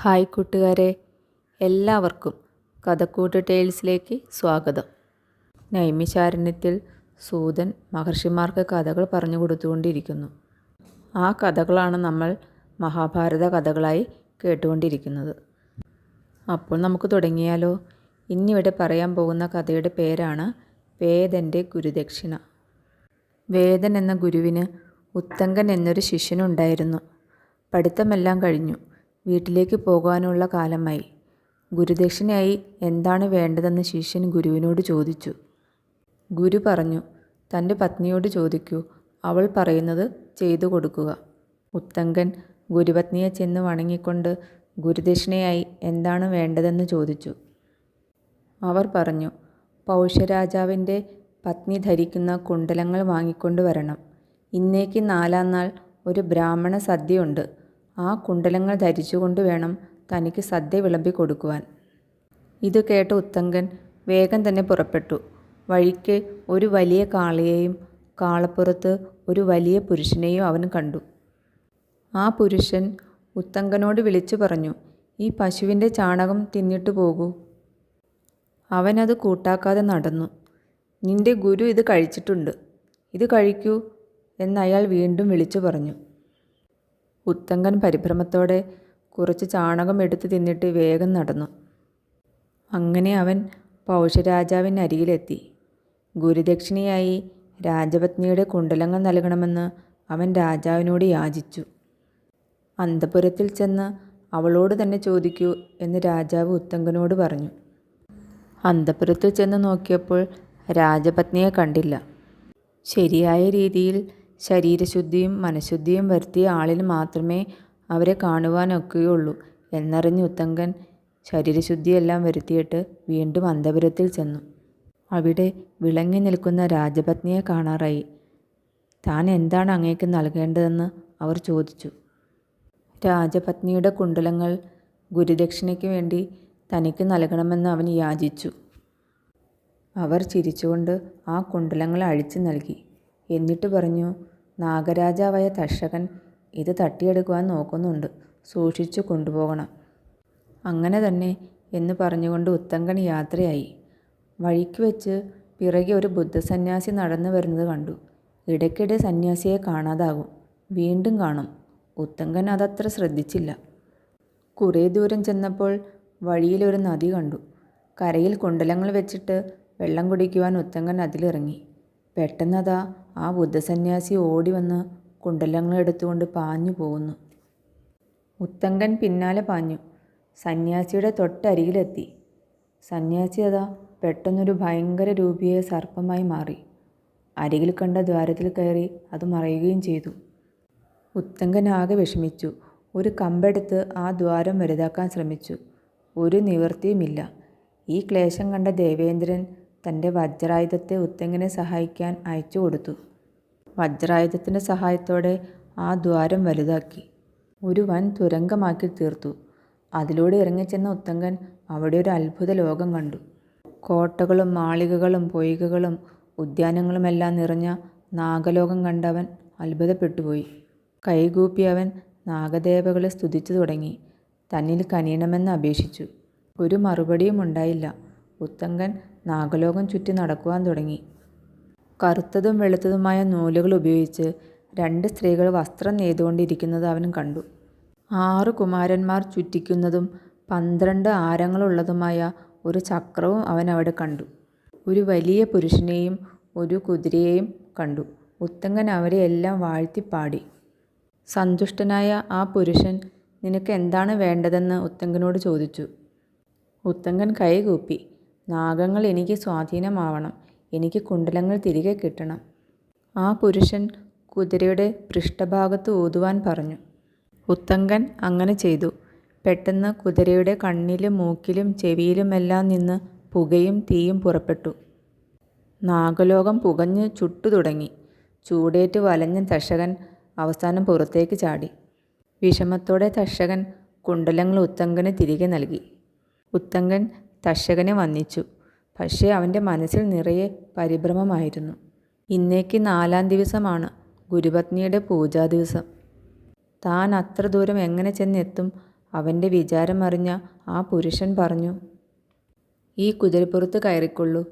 Hi കൂട്ടുകാരെ എല്ലാവർക്കും കഥക്കൂട്ട് ടേൽസിലേക്ക് സ്വാഗതം. നൈമിശാരണ്യത്തിൽ സൂതൻ മഹർഷിമാർക്ക് കഥകൾ പറഞ്ഞു കൊടുത്തുകൊണ്ടിരിക്കുന്നു. ആ കഥകളാണ് നമ്മൾ മഹാഭാരത കഥകളായി കേട്ടുകൊണ്ടിരിക്കുന്നത്. അപ്പോൾ നമുക്ക് തുടങ്ങിയാലോ? ഇന്നിവിടെ പറയാൻ പോകുന്ന കഥയുടെ പേരാണ് വേദന്റെ ഗുരുദക്ഷിണ. വേദൻ എന്ന ഗുരുവിന് ഉത്തങ്കൻ എന്നൊരു ശിഷ്യനുണ്ടായിരുന്നു. പഠിത്തമെല്ലാം കഴിഞ്ഞു. വീട്ടിലേക്ക് പോകാനുള്ള കാലമായി. ഗുരുദക്ഷിണയായി എന്താണ് വേണ്ടതെന്ന് ശിഷ്യൻ ഗുരുവിനോട് ചോദിച്ചു. ഗുരു പറഞ്ഞു തന്റെ പത്നിയോട് ചോദിക്കൂ. അവൾ പറയുന്നത് ചെയ്തു കൊടുക്കുക. ഉത്തങ്കൻ ഗുരുപത്നിയെ ചെന്ന് വണങ്ങിക്കൊണ്ട് ഗുരുദക്ഷിണയായി എന്താണ് വേണ്ടതെന്ന് ചോദിച്ചു. അവർ പറഞ്ഞു പൗഷ്യരാജാവിന്റെ പത്നി ധരിക്കുന്ന കുണ്ടലങ്ങൾ വാങ്ങിക്കൊണ്ട് വരണം. ഇന്നേക്ക് നാലാം നാൾ ഒരു ബ്രാഹ്മണ സദ്യയുണ്ട്. ആ കുണ്ടലങ്ങൾ ധരിച്ചുകൊണ്ട് വേണം തനിക്ക് സദ്യ വിളമ്പി കൊടുക്കുവാൻ. ഇത് കേട്ട ഉത്തങ്കൻ വേഗം തന്നെ പുറപ്പെട്ടു. വഴിക്ക് ഒരു വലിയ കാളയെയും കാളപ്പുറത്ത് ഒരു വലിയ പുരുഷനെയും അവൻ കണ്ടു. ആ പുരുഷൻ ഉത്തങ്കനോട് വിളിച്ചു പറഞ്ഞു ഈ പശുവിന്റെ ചാണകം തിന്നിട്ട് പോകൂ. അവനത് കൂട്ടാക്കാതെ നടന്നു. നിന്റെ ഗുരു ഇത് കഴിച്ചിട്ടുണ്ട്. ഇത് കഴിക്കൂ എന്നയാൾ വീണ്ടും വിളിച്ചു പറഞ്ഞു. ഉത്തങ്കൻ പരിഭ്രമത്തോടെ കുറച്ച് ചാണകം എടുത്ത് തിന്നിട്ട് വേഗം നടന്നു. അങ്ങനെ അവൻ പൗഷരാജാവിനരികിലെത്തി ഗുരുദക്ഷിണയായി രാജപത്നിയുടെ കുണ്ടലങ്ങൾ നൽകണമെന്ന് അവൻ രാജാവിനോട് യാചിച്ചു. അന്തപുരത്തിൽ ചെന്ന് അവളോട് തന്നെ ചോദിക്കൂ എന്ന് രാജാവ് ഉത്തങ്കനോട് പറഞ്ഞു. അന്തപുരത്ത് ചെന്ന് നോക്കിയപ്പോൾ രാജപത്നിയെ കണ്ടില്ല. ശരിയായ രീതിയിൽ ശരീരശുദ്ധിയും മനഃശുദ്ധിയും വരുത്തിയ ആളിന് മാത്രമേ അവരെ കാണുവാനൊക്കുകയുള്ളൂ എന്നറിഞ്ഞ് ഉത്തങ്കൻ ശരീരശുദ്ധിയെല്ലാം വരുത്തിയിട്ട് വീണ്ടും അന്തപുരത്തിൽ ചെന്നു. അവിടെ വിളങ്ങി നിൽക്കുന്ന രാജപത്നിയെ കാണാറായി. താൻ എന്താണ് അങ്ങേക്ക് നൽകേണ്ടതെന്ന് അവർ ചോദിച്ചു. രാജപത്നിയുടെ കുണ്ടലങ്ങൾ ഗുരുദക്ഷിണയ്ക്ക് വേണ്ടി തനിക്ക് നൽകണമെന്ന് അവൻ യാചിച്ചു. അവർ ചിരിച്ചുകൊണ്ട് ആ കുണ്ടലങ്ങൾ അഴിച്ചു നൽകി. എന്നിട്ട് പറഞ്ഞു നാഗരാജാവായ തക്ഷകൻ ഇത് തട്ടിയെടുക്കുവാൻ നോക്കുന്നുണ്ട്. സൂക്ഷിച്ചു കൊണ്ടുപോകണം. അങ്ങനെ തന്നെ എന്ന് പറഞ്ഞുകൊണ്ട് ഉത്തങ്കൻ യാത്രയായി. വഴിക്ക് വെച്ച് പിറകെ ഒരു ബുദ്ധസന്യാസി നടന്നു വരുന്നത് കണ്ടു. ഇടയ്ക്കിടെ സന്യാസിയെ കാണാതാകും. വീണ്ടും കാണും. ഉത്തങ്കൻ അതത്ര ശ്രദ്ധിച്ചില്ല. കുറേ ദൂരം ചെന്നപ്പോൾ വഴിയിലൊരു നദി കണ്ടു. കരയിൽ കുണ്ടലങ്ങൾ വെച്ചിട്ട് വെള്ളം കുടിക്കുവാൻ ഉത്തങ്കൻ അതിലിറങ്ങി. പെട്ടെന്നതാ ആ ബുദ്ധസന്യാസി ഓടി വന്ന് കുണ്ടലങ്ങൾ എടുത്തുകൊണ്ട് പാഞ്ഞു പോകുന്നു ഉത്തങ്കൻ പിന്നാലെ പാഞ്ഞു. സന്യാസിയുടെ തൊട്ടരികിലെത്തി. സന്യാസി അതാ പെട്ടെന്നൊരു ഭയങ്കര രൂപിയെ സർപ്പമായി മാറി. അരികിൽ കണ്ട ദ്വാരത്തിൽ കയറി അത് മറയുകയും ചെയ്തു. ഉത്തങ്കൻ ആകെ വിഷമിച്ചു. ഒരു കമ്പെടുത്ത് ആ ദ്വാരം വലുതാക്കാൻ ശ്രമിച്ചു. ഒരു നിവൃത്തിയുമില്ല. ഈ ക്ലേശം കണ്ട ദേവേന്ദ്രൻ തന്റെ വജ്രായുധത്തെ ഉത്തങ്ങനെ സഹായിക്കാൻ അയച്ചു കൊടുത്തു. വജ്രായുധത്തിന്റെ സഹായത്തോടെ ആ ദ്വാരം വലുതാക്കി. ഒരു വൻ തുരങ്കമാക്കി തീർത്തു. അതിലൂടെ ഇറങ്ങിച്ചെന്ന ഉത്തങ്കൻ അവിടെ ഒരു അത്ഭുത ലോകം കണ്ടു. കോട്ടകളും മാളികകളും പൊയ്കകളും ഉദ്യാനങ്ങളുമെല്ലാം നിറഞ്ഞ നാഗലോകം കണ്ടവൻ അത്ഭുതപ്പെട്ടുപോയി. കൈകൂപ്പി അവൻ നാഗദേവകളെ സ്തുതിച്ചു തുടങ്ങി. തന്നിൽ കനിയണമെന്ന് അപേക്ഷിച്ചു. ഒരു മറുപടിയും ഉണ്ടായില്ല. ഉത്തങ്കൻ നാഗലോകം ചുറ്റി നടക്കുവാൻ തുടങ്ങി. കറുത്തതും വെളുത്തതുമായ നൂലുകൾ ഉപയോഗിച്ച് രണ്ട് സ്ത്രീകൾ വസ്ത്രം നെയ്തുകൊണ്ടിരിക്കുന്നത് അവൻ കണ്ടു. ആറ് കുമാരന്മാർ ചുറ്റിക്കുന്നതും പന്ത്രണ്ട് ആരങ്ങളുള്ളതുമായ ഒരു ചക്രവും അവൻ അവിടെ കണ്ടു. ഒരു വലിയ പുരുഷനെയും ഒരു കുതിരയെയും കണ്ടു. ഉത്തങ്ങൻ അവരെ എല്ലാം വാഴ്ത്തിപ്പാടി. സന്തുഷ്ടനായ ആ പുരുഷൻ നിനക്ക് എന്താണ് വേണ്ടതെന്ന് ഉത്തങ്കനോട് ചോദിച്ചു. ഉത്തങ്കൻ കൈകൂപ്പി. നാഗങ്ങൾ എനിക്ക് സ്വാധീനമാവണം. എനിക്ക് കുണ്ടലങ്ങൾ തിരികെ കിട്ടണം. ആ പുരുഷൻ കുതിരയുടെ പൃഷ്ഠഭാഗത്ത് ഊതുവാൻ പറഞ്ഞു. ഉത്തങ്കൻ അങ്ങനെ ചെയ്തു. പെട്ടെന്ന് കുതിരയുടെ കണ്ണിലും മൂക്കിലും ചെവിയിലുമെല്ലാം നിന്ന് പുകയും തീയും പുറപ്പെട്ടു. നാഗലോകം പുകഞ്ഞ് ചുട്ടു തുടങ്ങി. ചൂടേറ്റ് വലഞ്ഞ തഷകൻ അവസാനം പുറത്തേക്ക് ചാടി. വിഷമത്തോടെ തഷകൻ കുണ്ടലങ്ങൾ ഉത്തങ്കന് തിരികെ നൽകി. ഉത്തങ്കൻ തക്ഷകനെ വന്നിച്ചു പക്ഷേ അവന്റെ മനസ്സിൽ നിറയെ പരിഭ്രമമായിരുന്നു. ഇന്നേക്ക് നാലാം ദിവസമാണ് ഗുരുപത്നിയുടെ പൂജാ ദിവസം. താൻ അത്ര ദൂരം എങ്ങനെ ചെന്നെത്തും? അവന്റെ വിചാരം അറിഞ്ഞ ആ പുരുഷൻ പറഞ്ഞു. ഈ കുതിരപ്പുറത്ത് കയറിക്കൊള്ളൂ.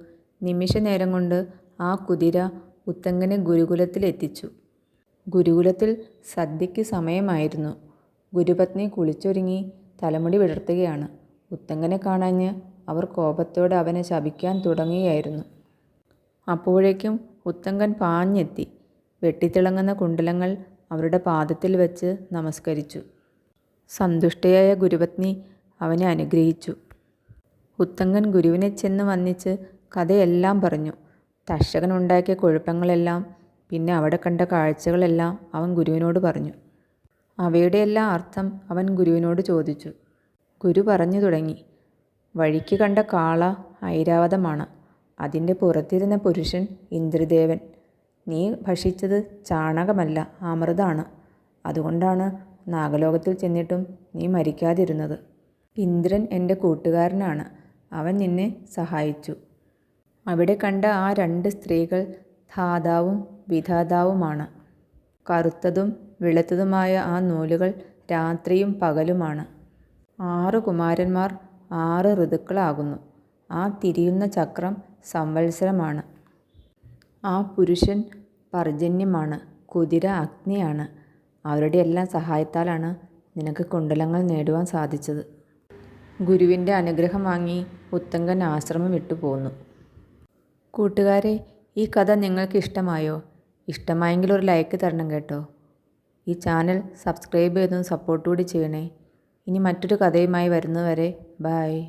നിമിഷ നേരം കൊണ്ട് ആ കുതിര ഉത്തങ്കനെ ഗുരുകുലത്തിലെത്തിച്ചു ഗുരുകുലത്തിൽ സദ്യയ്ക്ക് സമയമായിരുന്നു. ഗുരുപത്നി കുളിച്ചൊരുങ്ങി തലമുടി വിടർത്തുകയാണ്. ഉത്തങ്കനെ കാണാഞ്ഞ് അവർ കോപത്തോടെ അവനെ ശപിക്കാൻ തുടങ്ങുകയായിരുന്നു. അപ്പോഴേക്കും ഉത്തങ്കൻ പാഞ്ഞെത്തി. വെട്ടിത്തിളങ്ങുന്ന കുണ്ടലങ്ങൾ അവരുടെ പാദത്തിൽ വെച്ച് നമസ്കരിച്ചു. സന്തുഷ്ടയായ ഗുരുപത്നി അവനെ അനുഗ്രഹിച്ചു. ഉത്തങ്കൻ ഗുരുവിനെ ചെന്ന് വന്നിച്ച് കഥയെല്ലാം പറഞ്ഞു. തർഷകൻ ഉണ്ടാക്കിയ കുഴപ്പങ്ങളെല്ലാം പിന്നെ അവിടെ കണ്ട കാഴ്ചകളെല്ലാം അവൻ ഗുരുവിനോട് പറഞ്ഞു. അവയുടെയെല്ലാം അർത്ഥം അവൻ ഗുരുവിനോട് ചോദിച്ചു. ഗുരു പറഞ്ഞു തുടങ്ങി. വഴിക്ക് കണ്ട കാള ഐരാവതമാണ്. അതിന്റെ പുറത്തിരുന്ന പുരുഷൻ ഇന്ദ്രദേവൻ. നീ ഭക്ഷിച്ചത് ചാണകമല്ല അമൃതാണ്. അതുകൊണ്ടാണ് നാഗലോകത്തിൽ ചെന്നിട്ടും നീ മരിക്കാതിരുന്നത്. ഇന്ദ്രൻ എന്റെ കൂട്ടുകാരനാണ്. അവൻ നിന്നെ സഹായിച്ചു. അവിടെ കണ്ട ആ രണ്ട് സ്ത്രീകൾ ധാതാവും വിധാതാവുമാണ്. കറുത്തതും വെളുത്തതുമായ ആ നൂലുകൾ രാത്രിയും പകലുമാണ്. ആറ് കുമാരന്മാർ ആറ് ഋതുക്കളാകുന്നു. ആ തിരിയുന്ന ചക്രം സംവത്സരമാണ്. ആ പുരുഷൻ പർജന്യമാണ് കുതിര അഗ്നിയാണ്. അവരുടെ എല്ലാം സഹായത്താലാണ് നിനക്ക് കുണ്ടലങ്ങൾ നേടുവാൻ സാധിച്ചത്. ഗുരുവിന്റെ അനുഗ്രഹം വാങ്ങി ഉത്തങ്കൻ ആശ്രമം വിട്ടുപോന്നു കൂട്ടുകാരെ ഈ കഥ നിങ്ങൾക്ക് ഇഷ്ടമായോ? ഇഷ്ടമായെങ്കിൽ ഒരു ലൈക്ക് തരണം കേട്ടോ. ഈ ചാനൽ സബ്സ്ക്രൈബ് ചെയ്തും സപ്പോർട്ട് കൂടി ചെയ്യണേ. ഇനി മറ്റൊരു കഥയുമായി വരുന്നതുവരെ ബായ്